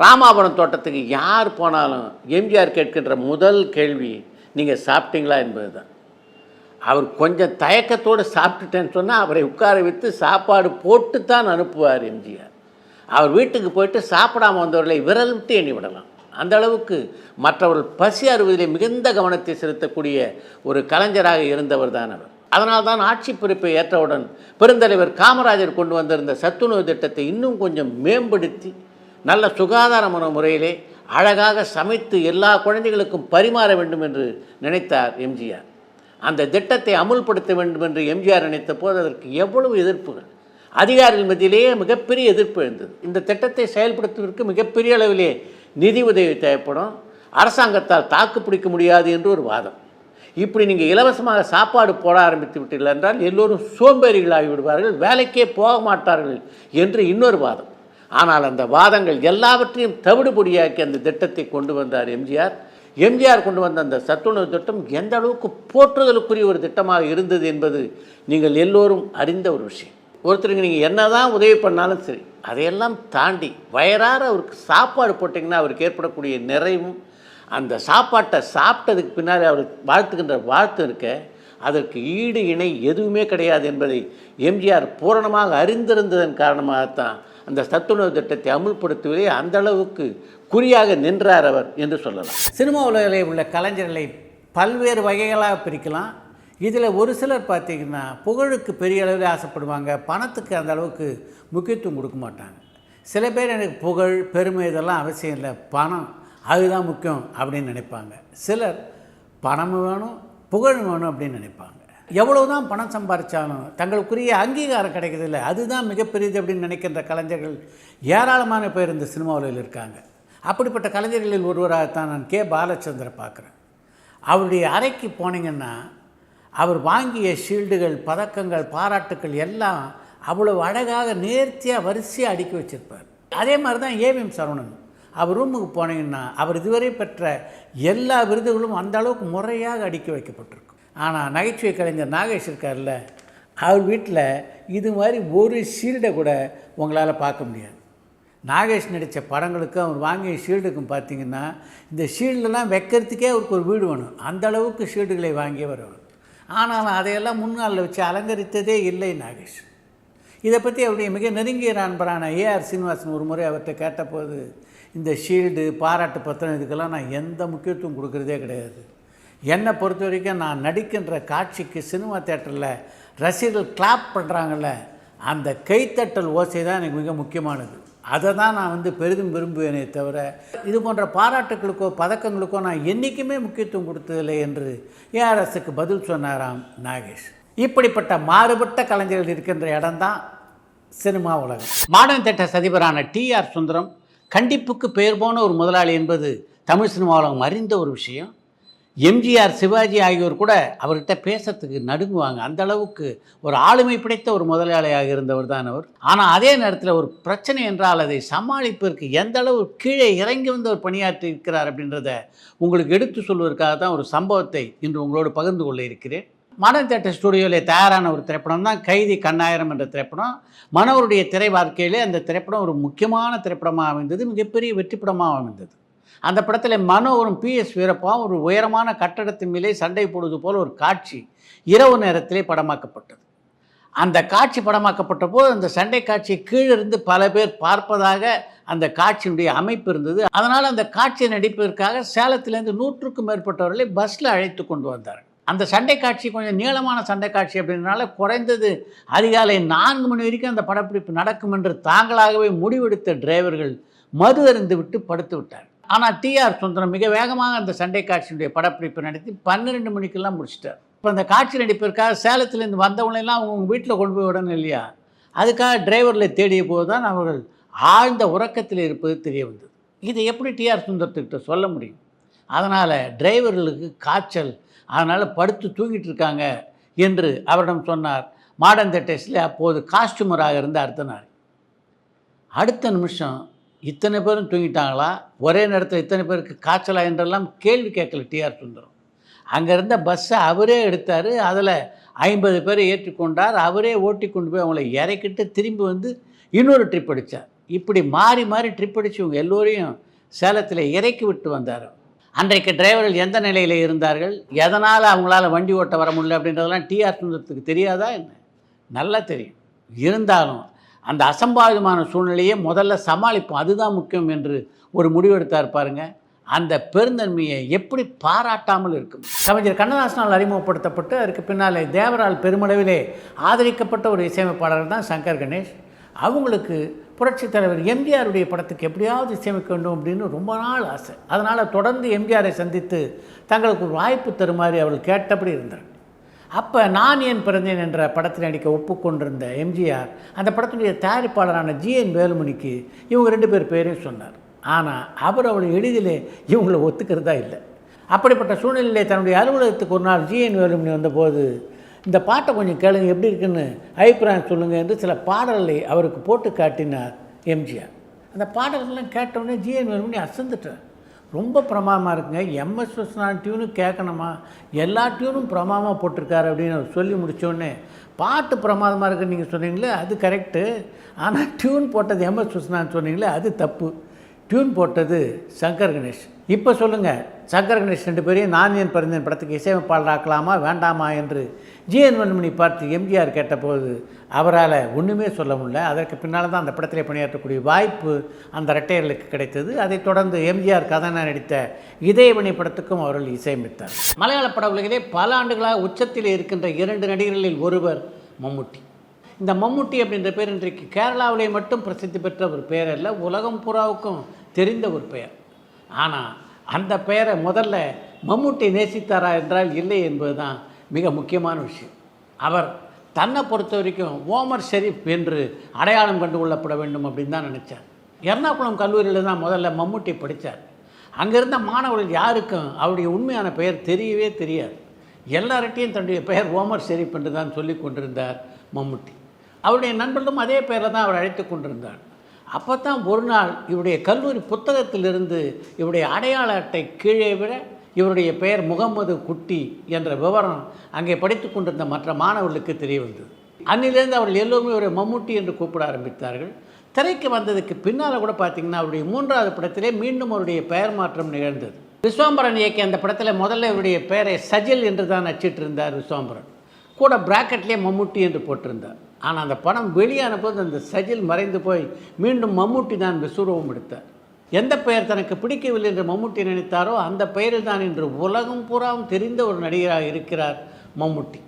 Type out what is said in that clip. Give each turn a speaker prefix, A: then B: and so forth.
A: ராமாபுரம் தோட்டத்துக்கு யார் போனாலும் எம்ஜிஆர் கேட்கின்ற முதல் கேள்வி நீங்கள் சாப்பிட்டீங்களா? என்பது தான் அவர் கொஞ்சம் தயக்கத்தோடு சாப்பிட்டுட்டேன்னு சொன்னால் அவரை உட்கார வைத்து சாப்பாடு போட்டு தான் அனுப்புவார் எம்ஜிஆர். அவர் வீட்டுக்கு போயிட்டு சாப்பிடாம வந்தவர்களை விரல் விட்டு எண்ணி விடலாம். அந்த அளவுக்கு மற்றவர்கள் பசி அறுவதிலே மிகுந்த கவனத்தை செலுத்தக்கூடிய ஒரு கலைஞராக இருந்தவர் தான் அவர். அதனால் தான் ஆட்சி பொறுப்பை ஏற்றவுடன் பெருந்தலைவர் காமராஜர் கொண்டு வந்திருந்த சத்துணவு திட்டத்தை இன்னும் கொஞ்சம் மேம்படுத்தி நல்ல சுகாதாரமான முறையிலே அழகாக சமைத்து எல்லா குழந்தைகளுக்கும் பரிமாற வேண்டும் என்று நினைத்தார் எம்ஜிஆர். அந்த திட்டத்தை அமுல்படுத்த வேண்டும் என்று எம்ஜிஆர் நினைத்த போது அதற்கு எவ்வளவு எதிர்ப்புகள். அதிகாரிகள் மத்தியிலேயே மிகப்பெரிய எதிர்ப்பு எழுந்தது இந்த திட்டத்தை செயல்படுத்துவதற்கு மிகப்பெரிய அளவிலே நிதி உதவி தேவைப்படும். அரசாங்கத்தால் தாக்கு பிடிக்க முடியாது என்று ஒரு வாதம். இப்படி நீங்கள் இலவசமாக சாப்பாடு போட ஆரம்பித்து விட்டீர்கள் என்றால் எல்லோரும் சோம்பேறிகளாகி விடுவார்கள் வேலைக்கே போக மாட்டார்கள் என்று இன்னொரு வாதம். ஆனால் அந்த வாதங்கள் எல்லாவற்றையும் தவிடுபொடியாக்கி அந்த திட்டத்தை கொண்டு வந்தார் எம்ஜிஆர். எம்ஜிஆர் கொண்டு வந்த அந்த சத்துணவு திட்டம் எந்த அளவுக்கு போற்றுதலுக்குரிய ஒரு திட்டமாக இருந்தது என்பது நீங்கள் எல்லோரும் அறிந்த ஒரு விஷயம். ஒருத்தருக்கு நீங்கள் என்ன தான் உதவி பண்ணாலும் சரி அதையெல்லாம் தாண்டி வயறார அவருக்கு சாப்பாடு போட்டிங்கன்னா அவருக்கு ஏற்படக்கூடிய நிறைவும் அந்த சாப்பாட்டை சாப்பிட்டதுக்கு பின்னாலே அவர் வாழ்த்துக்கின்ற வாழ்த்து இருக்க அதற்கு ஈடு இணை எதுவுமே கிடையாது என்பதை எம்ஜிஆர் பூரணமாக அறிந்திருந்ததன் காரணமாகத்தான் அந்த சத்துணவு திட்டத்தை அமுல்படுத்துவதே அந்த அளவுக்கு குறியாக நின்றார் அவர் என்று சொல்லலாம். சினிமா உலகிலே உள்ள கலைஞர்களை பல்வேறு வகைகளாக பிரிக்கலாம். இதில் ஒரு சிலர் பார்த்திங்கன்னா புகழுக்கு பெரிய அளவில் ஆசைப்படுவாங்க பணத்துக்கு அந்த அளவுக்கு முக்கியத்துவம் கொடுக்க மாட்டாங்க. சில பேர் எனக்கு புகழ் பெருமை இதெல்லாம் அவசியம் இல்லை பணம் அதுதான் முக்கியம் அப்படின்னு நினைப்பாங்க. சிலர் பணமும் வேணும் புகழும் வேணும் அப்படின்னு நினைப்பாங்க. எவ்வளோ தான் பணம் சம்பாதிச்சாலும் தங்களுக்குரிய அங்கீகாரம் கிடைக்கிறதில்ல அதுதான் மிகப்பெரியது அப்படின்னு நினைக்கின்ற கலைஞர்கள் ஏராளமான பேர் இந்த சினிமா உலகில் இருக்காங்க. அப்படிப்பட்ட கலைஞர்களில் ஒருவராகத்தான் நான் கே. பாலச்சந்திர பார்க்குறேன். அவருடைய அறைக்கு போனீங்கன்னா அவர் வாங்கிய ஷீல்டுகள் பதக்கங்கள் பாராட்டுக்கள் எல்லாம் அவ்வளவு அழகாக நேர்த்தியாக வரிசையாக அடுக்கி வச்சிருப்பார். அதே மாதிரி தான் ஏவிஎம் சரவணன். அவர் ரூமுக்கு போனீங்கன்னா அவர் இதுவரை பெற்ற எல்லா விருதுகளும் அந்த அளவுக்கு முறையாக அடுக்கி வைக்கப்பட்டிருக்கும். ஆனால் நகைச்சுவை கலைஞர் நாகேஷ் இருக்கார்ல அவர் வீட்டில் இது மாதிரி ஒரு ஷீல்டை கூட உங்களால் பார்க்க முடியாது. நாகேஷ் நடித்த படங்களுக்கும் அவர் வாங்கிய ஷீல்டுக்கும் பார்த்தீங்கன்னா இந்த ஷீல்டெல்லாம் வைக்கிறதுக்கே அவருக்கு ஒரு வீடு வேணும். அந்த அளவுக்கு ஷீல்டுகளை வாங்கியவர் அவர். ஆனாலும் அதையெல்லாம் முன்னாளில் வச்சு அலங்கரித்ததே இல்லை நாகேஷ். இதை பற்றி அவருடைய மிக நெருங்கிய நண்பரான ஏஆர் சீனிவாசன் ஒரு முறை அவர்கிட்ட கேட்டபோது இந்த ஷீல்டு பாராட்டு பத்திரம் இதுக்கெல்லாம் நான் எந்த முக்கியத்துவம் கொடுக்குறதே கிடையாது. என்னை பொறுத்த வரைக்கும் நான் நடிக்கின்ற காட்சிக்கு சினிமா தேட்டரில் ரசிகர்கள் கிளாப் பண்ணுறாங்கல்ல அந்த கைத்தட்டல் ஓசை தான் எனக்கு மிக முக்கியமானது. அதை தான் நான் வந்து பெரிதும் விரும்புவேனே தவிர இது போன்ற பாராட்டுகளுக்கோ பதக்கங்களுக்கோ நான் என்றைக்குமே முக்கியத்துவம் கொடுத்ததில்லை என்று ஏஆர்எஸ்க்கு பதில் சொன்னாராம் நாகேஷ். இப்படிப்பட்ட மாறுபட்ட கலைஞர்கள் இருக்கின்ற இடம்தான் சினிமா உலகம். மாடர்ன் சதிபரான அதிபரான டிஆர் சுந்தரம் கண்டிப்புக்கு பெயர் போன ஒரு முதலாளி என்பது தமிழ் சினிமா உலகம் அறிந்த ஒரு விஷயம். எம்ஜிஆர் சிவாஜி ஆகியோர் கூட அவர்கிட்ட பேசுறதுக்கு நடுங்குவாங்க. அந்த அளவுக்கு ஒரு ஆளுமை பிடித்த ஒரு முதலாளியாக இருந்தவர் தான் அவர். ஆனால் அதே நேரத்தில் ஒரு பிரச்சனை என்றால் அதை சமாளிப்பதற்கு எந்த அளவு கீழே இறங்கி வந்து அவர் பணியாற்றி இருக்கிறார் அப்படின்றத உங்களுக்கு எடுத்து சொல்வதற்காக தான் ஒரு சம்பவத்தை இன்று உங்களோடு பகிர்ந்து கொள்ள இருக்கிறேன். மாடர்ன் தேட்டர் ஸ்டுடியோவில் தயாரான ஒரு திரைப்படம் தான் கைதி கண்ணாயிரம் என்ற திரைப்படம். மனவருடைய திரை வாழ்க்கையிலே அந்த திரைப்படம் ஒரு முக்கியமான திரைப்படமாக அமைந்தது மிகப்பெரிய வெற்றிப்படமாக அமைந்தது. அந்த படத்தில் மனோவரும் பிஎஸ் வீரப்பாவும் ஒரு உயரமான கட்டடத்தின் மேலே சண்டை போடுவது போல் ஒரு காட்சி இரவு நேரத்திலே படமாக்கப்பட்டது. அந்த காட்சி படமாக்கப்பட்ட போது அந்த சண்டை காட்சியை கீழிருந்து பல பேர் பார்ப்பதாக அந்த காட்சியினுடைய அமைப்பு இருந்தது. அதனால் அந்த காட்சியை நடிப்பதற்காக சேலத்திலேருந்து நூற்றுக்கும் மேற்பட்டவர்களை பஸ்ஸில் அழைத்து கொண்டு வந்தார்கள். அந்த சண்டை காட்சி கொஞ்சம் நீளமான சண்டை காட்சி அப்படின்றனால குறைந்தது அதிகாலை நான்கு மணி வரைக்கும் அந்த படப்பிடிப்பு நடக்கும் என்று தாங்களாகவே முடிவெடுத்த டிரைவர்கள் மது அருந்து விட்டு படுத்து விட்டார் ஆனால் டிஆர் சுந்தரம் மிக வேகமாக அந்த சண்டை காட்சியினுடைய படப்பிடிப்பு நடத்தி பன்னிரெண்டு மணிக்கெல்லாம் முடிச்சிட்டார். இப்போ அந்த காட்சி நடிப்பிற்காக சேலத்துலேருந்து வந்தவங்களெல்லாம் அவங்க வீட்டில் கொண்டு போய் விடணும் இல்லையா? அதுக்காக டிரைவரில் தேடிய போது தான் அவர்கள் ஆழ்ந்த உறக்கத்தில் இருப்பது தெரிய வந்தது. இதை எப்படி டிஆர் சுந்தரத்துக்கிட்ட சொல்ல முடியும்? அதனால் டிரைவர்களுக்கு காய்ச்சல். அதனால் படுத்து தூங்கிட்டு இருக்காங்க என்று அவரிடம் சொன்னார். மாடர்ன் தேட்டர்ஸில் அப்போது காஸ்டியூமராக இருந்த அர்த்தனார் அடுத்த நிமிஷம் இத்தனை பேரும் தூங்கிட்டாங்களா? ஒரே நேரத்தில் இத்தனை பேருக்கு காய்ச்சலா என்றெல்லாம் கேள்வி கேட்கல டிஆர் சுந்தரம். அங்கே இருந்த பஸ்ஸை அவரே எடுத்தார். அதில் ஐம்பது பேரை ஏற்றிக்கொண்டார். அவரே ஓட்டி கொண்டு போய் அவங்கள இறக்கிட்டு திரும்பி வந்து இன்னொரு ட்ரிப் அடித்தார் இப்படி மாறி மாறி ட்ரிப் அடித்து இவங்க எல்லோரையும் சேலத்தில் இறக்கி விட்டு வந்தார். அன்றைக்கு டிரைவர்கள் எந்த நிலையில் இருந்தார்கள்? எதனால் அவங்களால வண்டி ஓட்ட வர முடியல அப்படின்றதெல்லாம் டிஆர் சுந்தரத்துக்கு தெரியாதா என்ன? நல்லா தெரியும். இருந்தாலும் அந்த அசம்பாவிதமான சூழ்நிலையை முதல்ல சமாளிப்போம். அதுதான் முக்கியம் என்று ஒரு முடிவெடுத்தார் பாருங்க. அந்த பெருந்தன்மையை எப்படி பாராட்டாமல் இருக்கும். கவிஞர் கண்ணதாசனால் அறிமுகப்படுத்தப்பட்டு அதற்கு பின்னாலே தேவரால் பெருமளவிலே ஆதரிக்கப்பட்ட ஒரு இசையமைப்பாளர் தான் சங்கர் கணேஷ். அவங்களுக்கு புரட்சித் தலைவர் எம்ஜிஆருடைய படத்துக்கு எப்படியாவது இசையமைக்க வேண்டும் அப்படின்னு ரொம்ப நாள் ஆசை. அதனால் தொடர்ந்து எம்ஜிஆரை சந்தித்து தங்களுக்கு ஒரு வாய்ப்பு தருமாறு அவள் கேட்டபடி இருந்தார் அப்போ நான் ஏன் பிறந்தேன் என்ற படத்தில் நடிக்க ஒப்புக்கொண்டிருந்த எம்ஜிஆர் அந்த படத்தினுடைய தயாரிப்பாளரான ஜிஎன் வேலுமணிக்கு இவங்க ரெண்டு பேர் பேரையும் சொன்னார். ஆனால் அவர் அவ்வளோ எளிதிலே இவங்களை ஒத்துக்கிறதா இல்லை. அப்படிப்பட்ட சூழ்நிலையிலே தன்னுடைய அலுவலகத்துக்கு ஒரு நாள் ஜிஎன் வேலுமணி வந்தபோது இந்த பாட்டை கொஞ்சம் கேளுங்க எப்படி இருக்குன்னு அபிப்பிராயம் சொல்லுங்கள் என்று சில பாடல்களை அவருக்கு போட்டு காட்டினார் எம்ஜிஆர். அந்த பாடல்கள்லாம் கேட்டவுடனே ஜிஎன் வேலுமணி அசந்துட்டார். ரொம்ப பிரமாதமாக இருக்குங்க. எம்எஸ் விஸ்வநாதன் டியூனு கேட்கணுமா எல்லா டியூனும் பிரமாதமாக போட்டிருக்காரு அப்படின்னு அவர் சொல்லி முடித்தோடனே பாட்டு பிரமாதமாக இருக்குன்னு நீங்கள் சொன்னீங்களே அது கரெக்டு ஆனால் டியூன் போட்டது எம்எஸ் விஸ்வநாதன் சொன்னீங்களே அது தப்பு. டியூன் போட்டது சங்கர் கணேஷ். இப்போ சொல்லுங்கள் சங்கர் கணேஷ் ரெண்டு பேரையும் நான் ஏன் பிறந்தேன் படத்துக்கு இசையமைப்பாளராக்கலாமா வேண்டாமா என்று ஜிஎன் வன்மணி பார்த்து எம்ஜிஆர் கேட்டபோது அவரால் ஒன்றுமே சொல்ல முடியல. அதற்கு பின்னால் தான் அந்த படத்திலே பணியாற்றக்கூடிய வாய்ப்பு அந்த ரெட்டையர்களுக்கு கிடைத்தது. அதைத் தொடர்ந்து எம்ஜிஆர் கதாநாயகன் நடித்த இதயவணி படத்துக்கும் அவர்கள் இசையமைத்தார். மலையாள பட உலகிலே பல ஆண்டுகளாக உச்சத்தில் இருக்கின்ற இரண்டு நடிகர்களில் ஒருவர் மம்முட்டி. இந்த மம்முட்டி அப்படின்ற பேர் இன்றைக்கு கேரளாவிலே மட்டும் பிரசித்தி பெற்ற ஒரு பேர் அல்ல உலகம் பூராவுக்கும் தெரிந்த ஒரு பெயர். ஆனால் அந்த பெயரை முதல்ல மம்முட்டி நேசித்தாரா என்றால் இல்லை என்பது தான் மிக முக்கியமான விஷயம். அவர் தன்னை பொறுத்த வரைக்கும் ஓமர் ஷெரீப் என்று அடையாளம் கண்டு கொள்ளப்பட வேண்டும் அப்படின்னு தான் நினச்சார். எர்ணாகுளம் கல்லூரியில் தான் முதல்ல மம்முட்டி படித்தார் அங்கே இருந்த மாணவர்கள் யாருக்கும் அவருடைய உண்மையான பெயர் தெரியவே தெரியாது. எல்லார்ட்டையும் தன்னுடைய பெயர் ஓமர் ஷெரீப் என்று தான் சொல்லி கொண்டிருந்தார் மம்முட்டி. அவருடைய நண்பர்களும் அதே பெயரில் தான் அவர் அழைத்து கொண்டிருந்தார். அப்போ தான் ஒரு நாள் இவருடைய கல்லூரி புத்தகத்திலிருந்து இவருடைய அடையாள அட்டை கீழே விட இவருடைய பெயர் முகமது குட்டி என்ற விவரம் அங்கே படித்து கொண்டிருந்த மற்ற மாணவர்களுக்கு தெரிய வந்தது. அன்னிலிருந்து அவர்கள் எல்லோருமே ஒரு மம்முட்டி என்று கூப்பிட ஆரம்பித்தார்கள். திரைக்கு வந்ததுக்கு பின்னால் கூட பார்த்தீங்கன்னா அவருடைய மூன்றாவது படத்திலே மீண்டும் அவருடைய பெயர் மாற்றம் நிகழ்ந்தது. விஸ்வாம்பரன் இயக்கிய அந்த படத்தில் முதல்ல இவருடைய பெயரை சஜில் என்று தான் அச்சிட்டு இருந்தார் விஸ்வாம்பரன் கூட பிராக்கெட்லேயே மம்முட்டி என்று போட்டிருந்தார். ஆனால் அந்த படம் வெளியான போது அந்த சஜில் மறைந்து போய் மீண்டும் மம்முட்டி தான் விஸ்வரூபம் எடுத்தார். எந்த பெயர் தனக்கு பிடிக்கவில்லை என்று மம்முட்டி நினைத்தாரோ அந்த பெயரில் தான் இன்று உலகம் பூராவும் தெரிந்த ஒரு நடிகராக இருக்கிறார் மம்முட்டி.